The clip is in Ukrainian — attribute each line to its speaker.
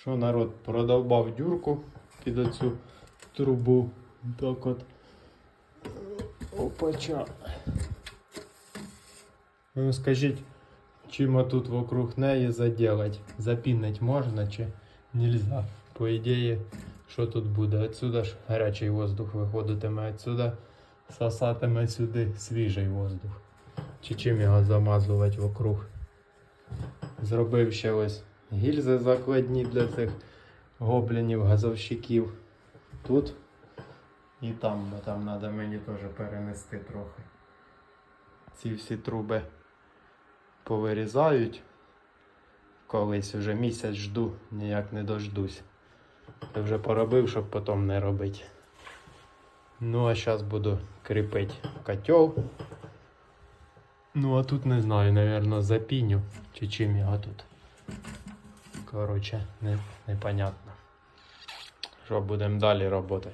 Speaker 1: Що народ продовбав дюрку під оцю трубу. Так от. Опача. Ну скажіть, чим тут вокруг неї заделать? Запінить можна чи нельзя? По ідеї, що тут буде? Отсюда ж гарячий воздух виходитиме, отсюда сосатиме сюди свіжий воздух. Чи чим його замазувати вокруг? Зробив ще ось гільзи закладні для цих гоблінів, газовщиків. Тут і там, бо там треба мені теж перенести трохи. Ці всі труби повирізають. Колись вже місяць жду, ніяк не дождусь. Я вже поробив, щоб потім не робити. Ну, а зараз буду кріпити котел. Ну, а тут не знаю, напевно, запіню чи чим його тут. Коротше, не, непонятно. Що будемо далі робити.